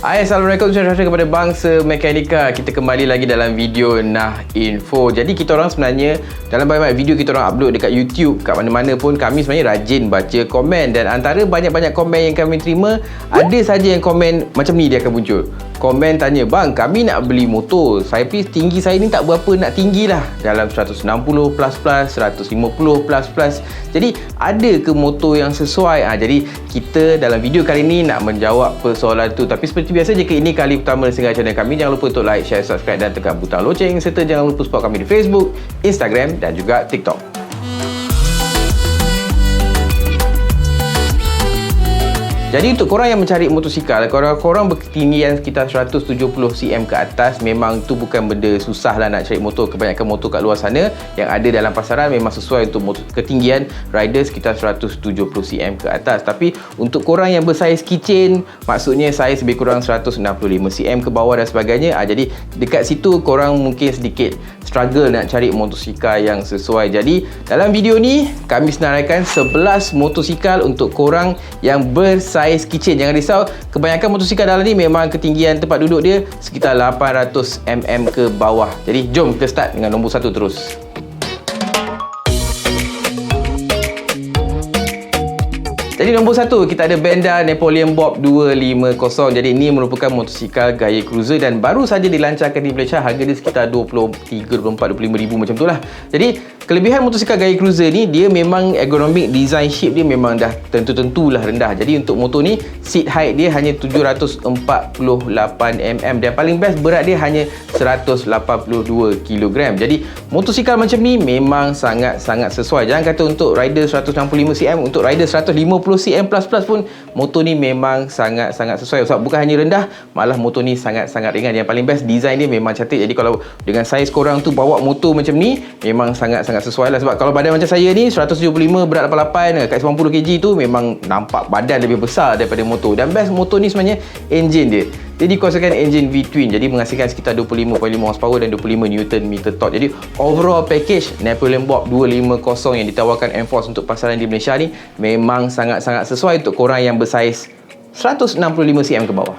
Hai, Assalamualaikum saudara kepada bangsa mekanika. Kita kembali lagi dalam video Nah Info. Jadi kita orang sebenarnya dalam banyak-banyak video kita orang upload dekat YouTube, kat mana-mana pun kami sebenarnya rajin baca komen dan antara banyak-banyak komen yang kami terima, ada saja yang komen macam ni dia akan muncul. Komen tanya, "Bang, kami nak beli motor. Saya pi tinggi saya ni tak berapa nak tinggi lah. Dalam 160 plus plus, 150 plus plus. Jadi, ada ke motor yang sesuai?" Ah, jadi kita dalam video kali ni nak menjawab persoalan tu. Tapi seperti biasa jika ini kali pertama dengan channel kami, jangan lupa untuk like, share, subscribe dan tekan butang loceng serta jangan lupa support kami di Facebook, Instagram dan juga TikTok. Jadi untuk korang yang mencari motosikal, korang, korang berketinggian sekitar 170 cm ke atas, memang tu bukan benda susah lah nak cari motor. Kebanyakan motor kat luar sana yang ada dalam pasaran memang sesuai untuk motor, ketinggian rider sekitar 170 cm ke atas. Tapi untuk korang yang bersaiz kicin, maksudnya saiz lebih kurang 165 cm ke bawah dan sebagainya, ah, jadi dekat situ korang mungkin sedikit struggle nak cari motosikal yang sesuai. Jadi dalam video ni, kami senaraikan 11 motosikal untuk korang yang bersaiz saiz kitchen jangan risau kebanyakan motosikal dalam ni memang ketinggian tempat duduk dia sekitar 800 mm ke bawah jadi jom kita start dengan nombor satu terus Jadi nombor satu kita ada Benda Napoleon Bob 250. Jadi ini merupakan motosikal gaya cruiser dan baru saja dilancarkan di Malaysia. Harga dia sekitar 23, 24, 25 ribu macam tu lah. Jadi kelebihan motosikal gaya cruiser ni dia memang ergonomic design shape dia memang dah tentu-tentulah rendah. Jadi untuk motor ni seat height dia hanya 748 mm dan paling best berat dia hanya 182 kg. Jadi motosikal macam ni memang sangat-sangat sesuai. Jangan kata untuk rider 165 cm, untuk rider 150 cm++ pun motor ni memang sangat-sangat sesuai sebab bukan hanya rendah malah motor ni sangat-sangat ringan yang paling best design dia memang cantik jadi kalau dengan saiz korang tu bawa motor macam ni memang sangat-sangat sesuai lah sebab kalau badan macam saya ni 175 berat 88 kat 90 kg tu memang nampak badan lebih besar daripada motor dan best motor ni sebenarnya engine dia dia dikuasakan engine V-twin jadi menghasilkan sekitar 25.5 horsepower dan 25 Newton meter torque. Jadi overall package Napoleon Bob 250 yang ditawarkan Enforce untuk pasaran di Malaysia ni memang sangat-sangat sesuai untuk korang yang bersaiz 165 cm ke bawah.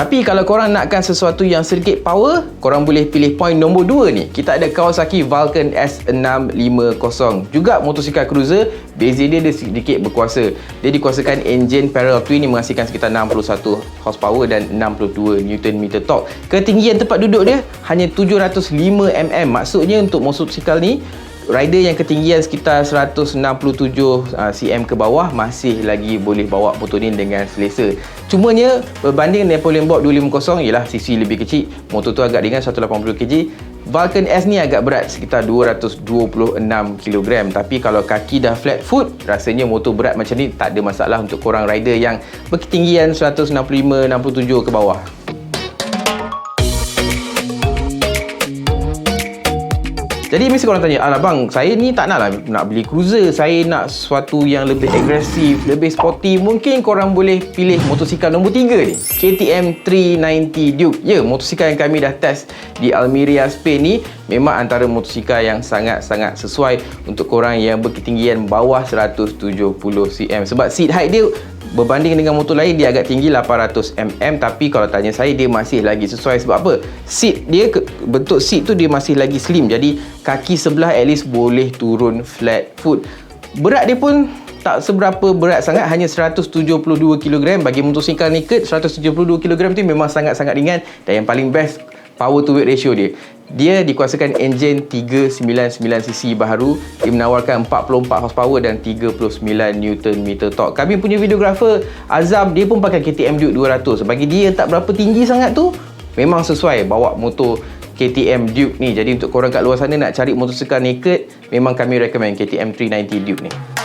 Tapi kalau korang nakkan sesuatu yang sedikit power, korang boleh pilih point nombor 2 ni. Kita ada Kawasaki Vulcan S650. Juga motosikal cruiser, beza dia dia sedikit berkuasa. Dia dikuasakan engine parallel twin yang menghasilkan sekitar 61 horsepower dan 62 Newton meter torque. Ketinggian tempat duduk dia hanya 705 mm. Maksudnya untuk motosikal ni rider yang ketinggian sekitar 167 uh, cm ke bawah masih lagi boleh bawa motor ni dengan selesa. Cumanya berbanding Napoleon Bob 250 ialah sisi lebih kecil, motor tu agak ringan 180 kg. Vulcan S ni agak berat sekitar 226 kg tapi kalau kaki dah flat foot rasanya motor berat macam ni tak ada masalah untuk korang rider yang berketinggian 165 67 ke bawah. Jadi mesti korang tanya, alah bang, saya ni tak nak lah nak beli cruiser. Saya nak sesuatu yang lebih agresif, lebih sporty. Mungkin korang boleh pilih motosikal nombor 3 ni. KTM 390 Duke. Ya, motosikal yang kami dah test di Almeria, Spain ni memang antara motosikal yang sangat-sangat sesuai untuk korang yang berketinggian bawah 170 cm. Sebab seat height dia berbanding dengan motor lain dia agak tinggi 800 mm. Tapi kalau tanya saya dia masih lagi. Sesuai sebab apa? Seat dia bentuk seat tu dia masih lagi slim. Jadi kaki sebelah at least boleh turun flat foot. Berat dia pun tak seberapa berat sangat. Hanya 172 kg bagi motosikal naked 172 kg tu memang sangat-sangat ringan. Dan yang paling best power to weight ratio dia dia dikuasakan enjin 399cc baharu. Dia menawarkan 44 horsepower dan 39 Newton meter torque. Kami punya videographer Azam dia pun pakai KTM Duke 200 bagi dia tak berapa tinggi sangat tu memang sesuai bawa motor KTM Duke ni. Jadi untuk korang kat luar sana nak cari motosikal naked memang kami recommend KTM 390 Duke ni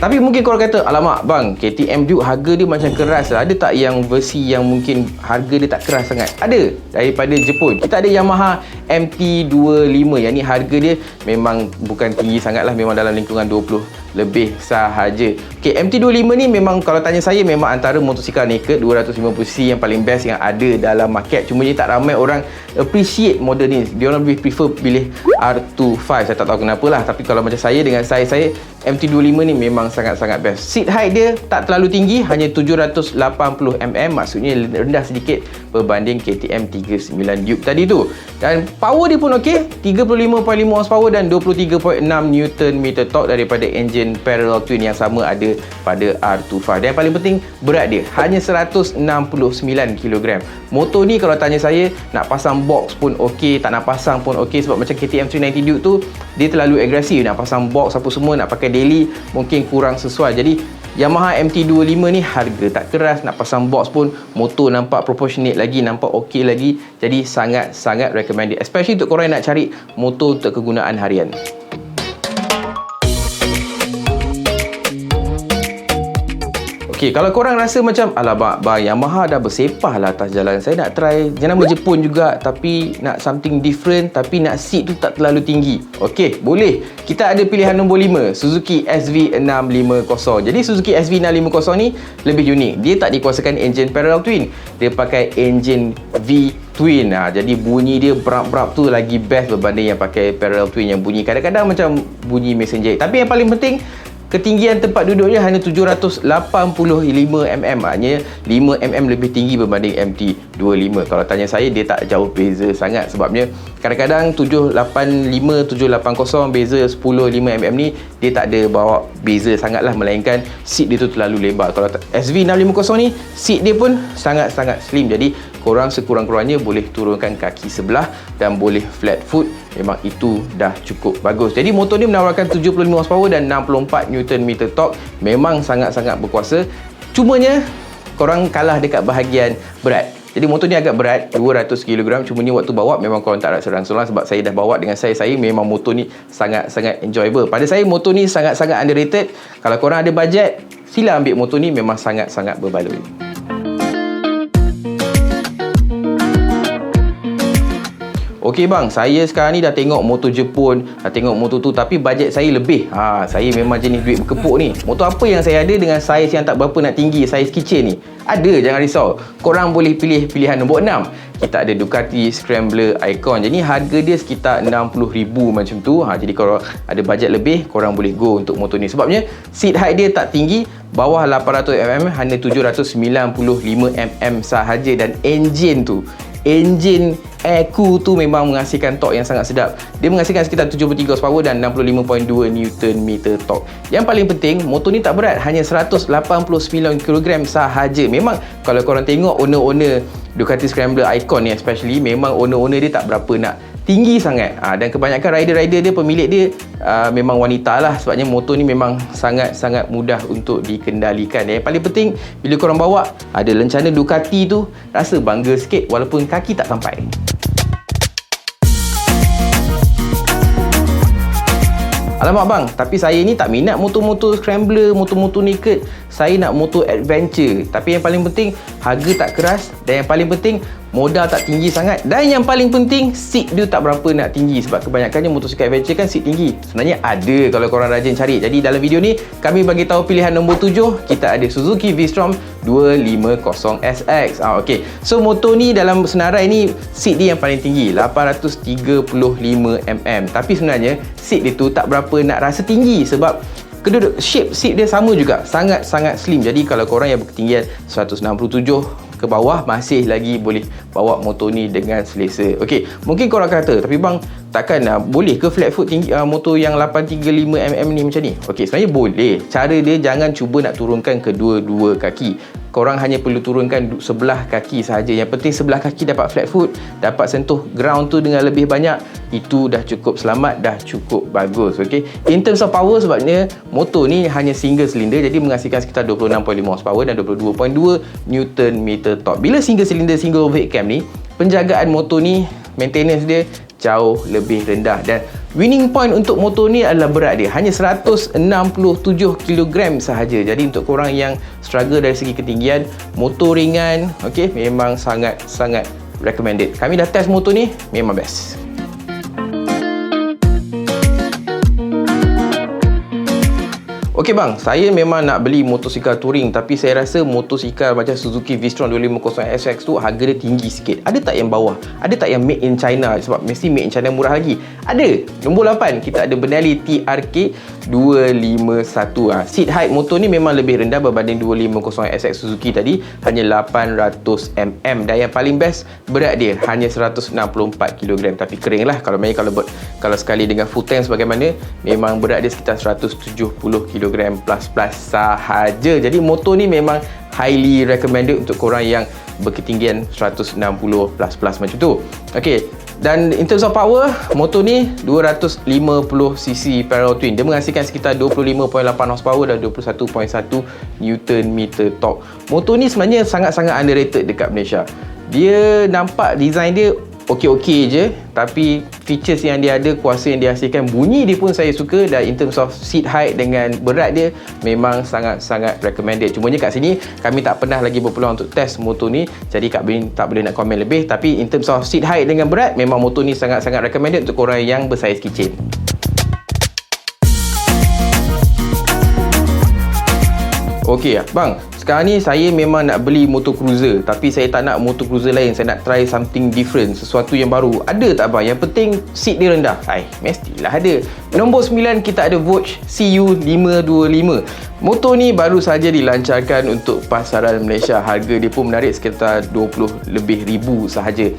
Tapi mungkin korang kata, alamak bang, KTM Duke harga dia macam keras lah. Ada tak yang versi yang mungkin harga dia tak keras sangat? Ada, daripada Jepun. Kita ada Yamaha MT25 yang ni harga dia memang bukan tinggi sangat lah. Memang dalam lingkungan 20 lebih sahaja. Okay, MT25 ni memang kalau tanya saya memang antara motosikal naked 250cc yang paling best yang ada dalam market. Cuma je tak ramai orang appreciate model ni. Dia orang lebih prefer pilih R25 saya tak tahu kenapa lah. Tapi kalau macam saya dengan saya saya MT25 ni memang sangat-sangat best. Seat height dia tak terlalu tinggi hanya 780mm maksudnya rendah sedikit berbanding KTM 39 Duke tadi tu. Dan power dia pun ok 35.5 horsepower dan 23.6 Nm torque daripada engine parallel twin yang sama ada pada R25 dan yang paling penting berat dia hanya 169 kg motor ni kalau tanya saya nak pasang box pun ok tak nak pasang pun ok sebab macam KTM 390 Duke tu dia terlalu agresif nak pasang box apa semua nak pakai daily mungkin kurang sesuai. Jadi Yamaha MT25 ni harga tak keras nak pasang box pun motor nampak proportionate lagi nampak ok lagi. Jadi sangat-sangat recommended especially untuk korang yang nak cari motor untuk kegunaan harian Okey, kalau korang rasa macam alah bang, Yamaha dah bersepah lah atas jalan. Saya nak try jenama Jepun juga tapi nak something different tapi nak seat tu tak terlalu tinggi. Okey, boleh. Kita ada pilihan nombor 5, Suzuki SV650. Jadi Suzuki SV650 ni lebih unik. Dia tak dikuasakan engine parallel twin. Dia pakai engine V twin. Ha, jadi bunyi dia berap-berap tu lagi best berbanding yang pakai parallel twin yang bunyi kadang-kadang macam bunyi mesin jahit. Tapi yang paling penting ketinggian tempat duduknya hanya 785 mm maknanya 5 mm lebih tinggi berbanding MT25 kalau tanya saya dia tak jauh beza sangat. Sebabnya kadang-kadang 785 780 beza 10 5 mm ni dia tak ada bawa beza sangat lah melainkan seat dia tu terlalu lebar. Kalau SV650 ni seat dia pun sangat-sangat slim. Jadi korang sekurang-kurangnya boleh turunkan kaki sebelah dan boleh flat foot. Memang itu dah cukup bagus. Jadi motor ni menawarkan 75 horsepower dan 64 Nm torque. Memang sangat-sangat berkuasa. Cumanya korang kalah dekat bahagian berat. Jadi motor ni agak berat 200 kg cuma ni waktu bawa memang korang tak nak serang-serang sebab saya dah bawa dengan saya. Saya memang motor ni sangat-sangat enjoyable. Pada saya motor ni sangat-sangat underrated. Kalau korang ada bajet sila ambil motor ni. Memang sangat-sangat berbaloi Okey bang, saya sekarang ni dah tengok motor Jepun, dah tengok motor tu tapi bajet saya lebih. Ha, saya memang jenis duit berkepuk ni. Motor apa yang saya ada dengan saiz yang tak berapa nak tinggi, saiz kitchen ni? Ada, jangan risau. Korang boleh pilih pilihan nombor 6. Kita ada Ducati Scrambler Icon. Jadi harga dia sekitar 60,000 macam tu. Ha, jadi kalau ada bajet lebih, korang boleh go untuk motor ni. Sebabnya seat height dia tak tinggi, bawah 800mm hanya 795mm sahaja dan engine tu engine Echo tu memang menghasilkan torque yang sangat sedap. Dia menghasilkan sekitar 73 horsepower dan 65.2 Nm torque. Yang paling penting, motor ni tak berat, hanya 189 kg sahaja. Memang kalau korang tengok owner-owner Ducati Scrambler Icon ni especially, memang owner-owner dia tak berapa nak tinggi sangat. Ha, dan kebanyakan rider-rider dia pemilik dia uh, memang wanita lah. Sebabnya motor ni memang sangat-sangat mudah untuk dikendalikan. Yang paling penting bila korang bawa ada lencana Ducati tu rasa bangga sikit walaupun kaki tak sampai. Alamak bang, tapi saya ni tak minat motor-motor scrambler, motor-motor naked. Saya nak motor adventure. Tapi yang paling penting, harga tak keras. Dan yang paling penting, modal tak tinggi sangat. Dan yang paling penting seat dia tak berapa nak tinggi. Sebab kebanyakannya motosikal adventure kan seat tinggi. Sebenarnya ada kalau korang rajin cari. Jadi dalam video ni kami bagi tahu pilihan nombor 7 kita ada Suzuki V-Strom 250SX ah, ok so motor ni dalam senarai ni seat dia yang paling tinggi. 835mm tapi sebenarnya seat dia tu tak berapa nak rasa tinggi. Sebab keduduk shape seat dia sama juga. Sangat-sangat slim. Jadi kalau korang yang berketinggian 167 ke bawah masih lagi boleh bawa motor ni dengan selesa. Okey, mungkin korang kata tapi bang takkan uh, boleh ke flat foot tinggi, uh, motor yang 835mm ni macam ni? Okey, sebenarnya boleh. Cara dia jangan cuba nak turunkan kedua-dua kaki korang hanya perlu turunkan sebelah kaki sahaja. Yang penting sebelah kaki dapat flat foot dapat sentuh ground tu dengan lebih banyak itu dah cukup selamat dah cukup bagus ok in terms of power sebabnya motor ni hanya single cylinder jadi menghasilkan sekitar 26.5 horsepower dan 22.2 newton meter torque. Bila single cylinder single overhead cam ni penjagaan motor ni maintenance dia jauh lebih rendah. Dan winning point untuk motor ni adalah berat dia. Hanya 167 kg sahaja. Jadi untuk korang yang struggle dari segi ketinggian motor ringan okey memang sangat sangat recommended. Kami dah test motor ni memang best Okey bang, saya memang nak beli motosikal touring tapi saya rasa motosikal macam Suzuki V-Strom 250 SX tu harga dia tinggi sikit. Ada tak yang bawah? Ada tak yang made in China sebab mesti made in China murah lagi? Ada. Nombor 8, kita ada Benelli TRK 251. Ha, seat height motor ni memang lebih rendah berbanding 250 SX Suzuki tadi, hanya 800 mm dan yang paling best berat dia hanya 164 kg tapi kering lah kalau main kalau kalau sekali dengan full tank sebagaimana memang berat dia sekitar 170 kg plus plus sahaja. Jadi motor ni memang highly recommended untuk korang yang berketinggian 160 plus plus macam tu. Ok dan in terms of power motor ni 250cc parallel twin. Dia menghasilkan sekitar 25.8 horsepower dan 21.1 newton meter torque. Motor ni sebenarnya sangat-sangat underrated dekat Malaysia. Dia nampak design dia okey-okey je tapi features yang dia ada kuasa yang dia hasilkan bunyi dia pun saya suka dan in terms of seat height dengan berat dia memang sangat-sangat recommended. Cumanya kat sini kami tak pernah lagi berpeluang untuk test motor ni jadi Kak Bin tak boleh nak komen lebih tapi in terms of seat height dengan berat memang motor ni sangat-sangat recommended untuk korang yang bersaiz kicin. Okey, bang, sekarang ni saya memang nak beli motor cruiser tapi saya tak nak motor cruiser lain. Saya nak try something different sesuatu yang baru. Ada tak bang yang penting seat dia rendah. Hai mestilah ada. Nombor 9 kita ada Vogue CU525 motor ni baru saja dilancarkan untuk pasaran Malaysia. Harga dia pun menarik sekitar 20 lebih ribu sahaja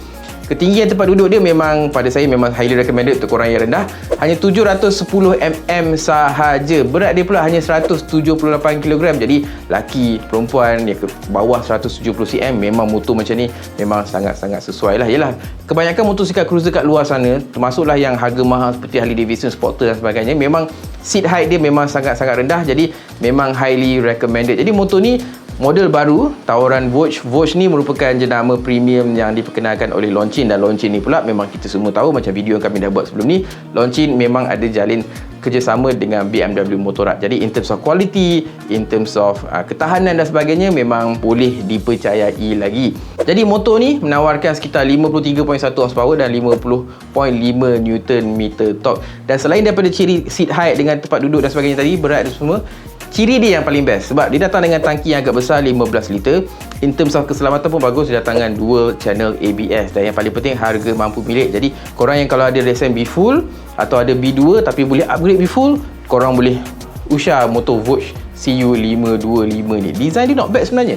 Ketinggian tempat duduk dia memang pada saya memang highly recommended untuk korang yang rendah. Hanya 710 mm sahaja. Berat dia pula hanya 178 kg. Jadi laki, perempuan yang ke bawah 170 cm memang motor macam ni memang sangat-sangat sesuai lah. Yalah, kebanyakan motosikal cruiser kat luar sana termasuklah yang harga mahal seperti Harley Davidson Sporter dan sebagainya memang seat height dia memang sangat-sangat rendah jadi memang highly recommended. Jadi motor ni Model baru, tawaran Vogue. Vogue ni merupakan jenama premium yang diperkenalkan oleh Lonchin dan Lonchin ni pula memang kita semua tahu macam video yang kami dah buat sebelum ni, Lonchin memang ada jalin kerjasama dengan BMW Motorrad. Jadi in terms of quality, in terms of uh, ketahanan dan sebagainya memang boleh dipercayai lagi. Jadi motor ni menawarkan sekitar 53.1 horsepower dan 50.5 Newton meter torque. Dan selain daripada ciri seat height dengan tempat duduk dan sebagainya tadi, berat dan semua, Ciri dia yang paling best sebab dia datang dengan tangki yang agak besar 15 liter. In terms of keselamatan pun bagus dia datang dengan dual channel ABS dan yang paling penting harga mampu milik. Jadi korang yang kalau ada lesen B full atau ada B2 tapi boleh upgrade B full, korang boleh usah motor Vogue CU525 ni. Design dia not bad sebenarnya.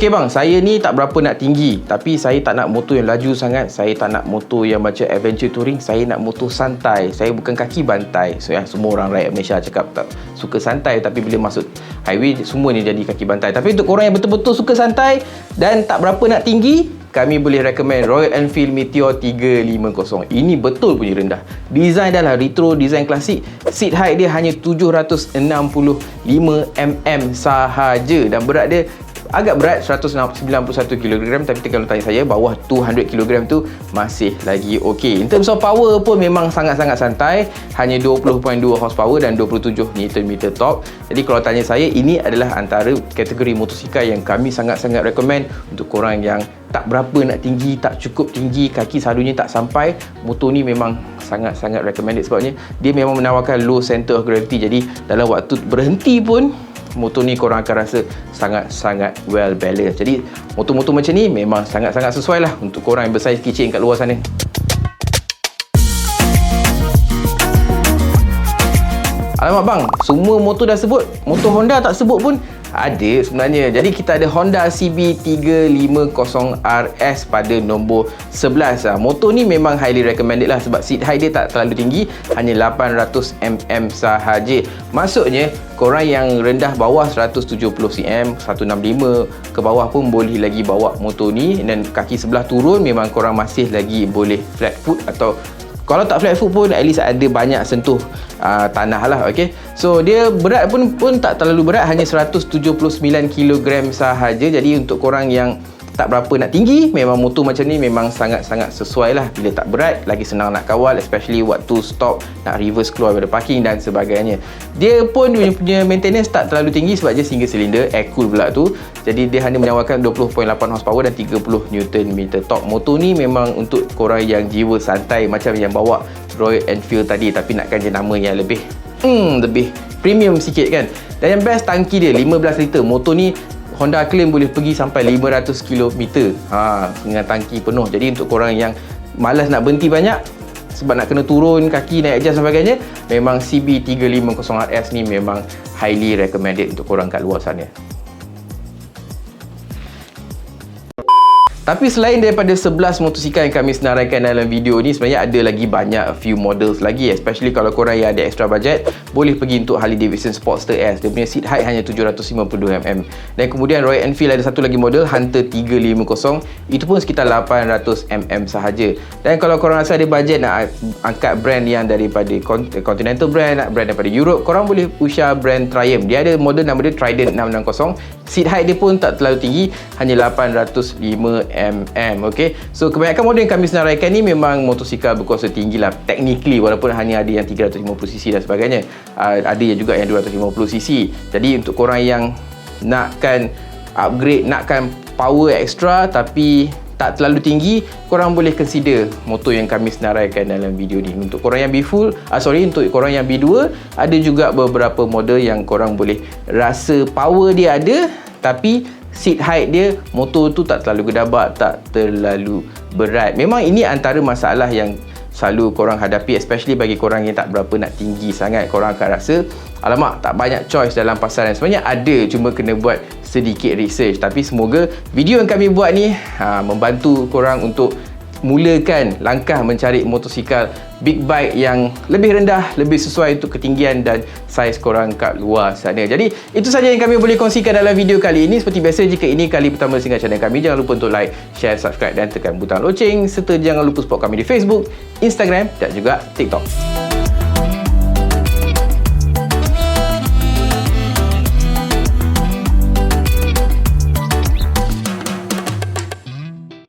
Okey bang, saya ni tak berapa nak tinggi. Tapi saya tak nak motor yang laju sangat. Saya tak nak motor yang macam adventure touring. Saya nak motor santai. Saya bukan kaki bantai. So, ya, Semua orang rakyat Malaysia cakap tak suka santai. Tapi bila masuk highway Semua ni jadi kaki bantai. Tapi untuk korang yang betul-betul suka santai Dan tak berapa nak tinggi kami boleh recommend Royal Enfield Meteor 350 Ini betul punya rendah. Design adalah retro design klasik. Seat height dia hanya 765mm sahaja Dan berat dia agak berat 191 kg tapi kalau tanya saya bawah 200 kg tu masih lagi okey. In terms of power pun memang sangat-sangat santai, hanya 20.2 horsepower dan 27 Nm torque. Jadi kalau tanya saya ini adalah antara kategori motosikal yang kami sangat-sangat recommend untuk korang yang tak berapa nak tinggi, tak cukup tinggi, kaki selalunya tak sampai. Motor ni memang sangat-sangat recommended sebabnya dia memang menawarkan low center of gravity. Jadi dalam waktu berhenti pun motor ni korang akan rasa sangat-sangat well balanced. Jadi motor-motor macam ni memang sangat-sangat sesuai lah untuk korang yang bersaiz kicin kat luar sana. Alamak bang, semua motor dah sebut. Motor Honda tak sebut pun ada sebenarnya. Jadi kita ada Honda CB350RS pada nombor 11. Ha, motor ni memang highly recommended lah sebab seat height dia tak terlalu tinggi. Hanya 800mm sahaja. Maksudnya korang yang rendah bawah 170cm, 165 ke bawah pun boleh lagi bawa motor ni. Dan kaki sebelah turun memang korang masih lagi boleh flat foot atau kalau tak flat foot pun at least ada banyak sentuh uh, tanah lah okay? so dia berat pun pun tak terlalu berat hanya 179 kg sahaja jadi untuk korang yang tak berapa nak tinggi memang motor macam ni memang sangat-sangat sesuai lah. Bila tak berat lagi senang nak kawal especially waktu stop nak reverse keluar dari parking dan sebagainya. Dia pun dia punya maintenance tak terlalu tinggi sebab dia single cylinder air cool pula tu. Jadi dia hanya menawarkan 20.8 horsepower dan 30 Newton meter torque. Motor ni memang untuk korang yang jiwa santai macam yang bawa Royal Enfield tadi tapi nakkan jenama yang lebih hmm, lebih premium sikit kan. Dan yang best tangki dia 15 liter. Motor ni Honda claim boleh pergi sampai 500 km ha, dengan tangki penuh. Jadi untuk korang yang malas nak berhenti banyak sebab nak kena turun kaki naik adjust dan sebagainya, memang CB350RS ni memang highly recommended untuk korang kat luar sana. Tapi selain daripada 11 motosikal yang kami senaraikan dalam video ni sebenarnya ada lagi banyak few models lagi. Especially kalau korang yang ada extra budget boleh pergi untuk Harley Davidson Sportster S. Dia punya seat height hanya 752mm dan kemudian Royal Enfield ada satu lagi model Hunter 350 itu pun sekitar 800mm sahaja. Dan kalau korang rasa ada budget nak angkat brand yang daripada Continental brand brand daripada Europe korang boleh usah brand Triumph. Dia ada model nama dia Trident 660 seat height dia pun tak terlalu tinggi hanya 805mm ok so kebanyakan model yang kami senaraikan ni memang motosikal berkuasa tinggi lah technically walaupun hanya ada yang 350cc dan sebagainya. Uh, ada yang juga yang 250cc jadi untuk korang yang nakkan upgrade nakkan power extra tapi tak terlalu tinggi korang boleh consider motor yang kami senaraikan dalam video ni. Untuk korang yang B-Full uh, sorry untuk korang yang B2 ada juga beberapa model yang korang boleh rasa power dia ada tapi seat height dia motor tu tak terlalu gedabak tak terlalu berat. Memang ini antara masalah yang selalu korang hadapi especially bagi korang yang tak berapa nak tinggi sangat korang akan rasa alamak tak banyak choice dalam pasaran sebenarnya ada cuma kena buat sedikit research. Tapi semoga video yang kami buat ni ha, membantu korang untuk mulakan langkah mencari motosikal big bike yang lebih rendah, lebih sesuai untuk ketinggian dan saiz korang kat luar sana. Jadi, itu saja yang kami boleh kongsikan dalam video kali ini. Seperti biasa, jika ini kali pertama singgah channel kami, jangan lupa untuk like, share, subscribe dan tekan butang loceng serta jangan lupa support kami di Facebook, Instagram dan juga TikTok.